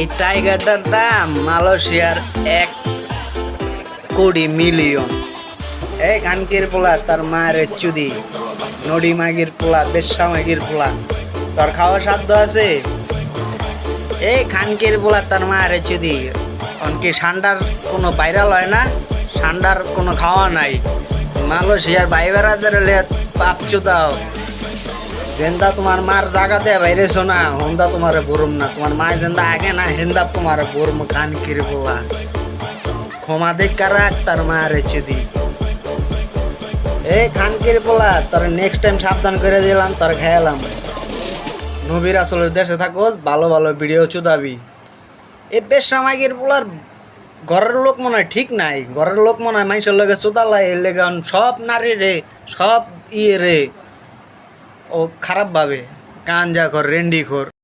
এই টাইগারটার দাম মালয়েশিয়ার এক কোটি মিলিয়ন। এই কানকির পোলা, তার মায়ের চুদি। নডি মাগির পোলা, বেশ্যা মাগির পোলা। তোর খাওয়া সাধ্য আছে? এই খানকির পোলা, তার মায়ের চুদি। অনকি সান্ডার কোনো ভাইরাল হয় না? সান্ডার কোনো খাওয়া নাই। মালয়েশিয়ার ভাই বেড়াদের পাপচু দাও জেন্দা তোমার মার জাগাতে বাইরে শোনা হন্দা তোমার বরুম না। তোমার মা জেন্দা আগে না, হেন্দা তোমার বরুম কান কিরে বলা ক্ষমা দেখা রাখ তার মা রেচে দি এই খানকির পোলা তোর নেক্সট টাইম সাবধান করে দিলাম, তোর খেয়ালাম নবীর আসলের দেশে থাকোস, ভালো ভালো ভিডিও চুদাবি। এ, বেশ সামাগির পোলার ঘরের লোক মনে হয় ঠিক নাই। ঘরের লোক মনে হয় মানুষের লগে চুদালাই এর লেগে সব নারী রে, সব ইয়ে রে। ও খারাপভাবে রেন্ডি খোর